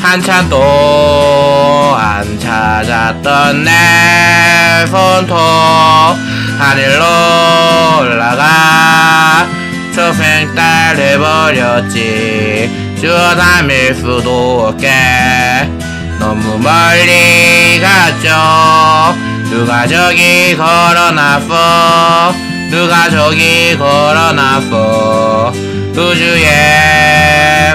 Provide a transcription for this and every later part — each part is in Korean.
한참 동안 찾았던 내 손톱 하늘로 올라가 초생딸 돼버렸지. 주워 담을 수도 없게. 너무 멀리 갔죠. 누가 저기 걸어놨어? 누가 저기 걸어놨어? 우주에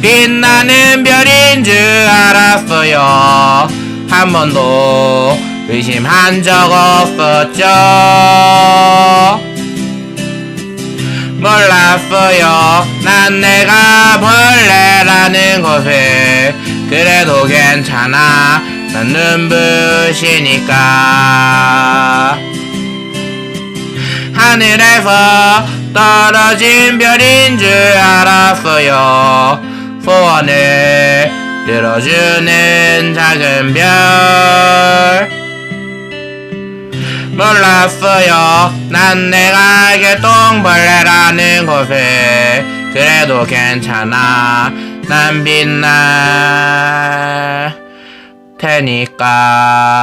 빛나는 별인 줄 알았어요. 한 번도 의심한 적 없었죠. 몰랐어요. 난 내가 벌레라는 것을. 그래도 괜찮아. 난 눈부시니까. 하늘에서 떨어진 별인 줄 알았어요. 소원을 들어주는 작은 별. 몰랐어요. 난 내가 개똥벌레라는 것을. 그래도 괜찮아. 난 빛날 테니까.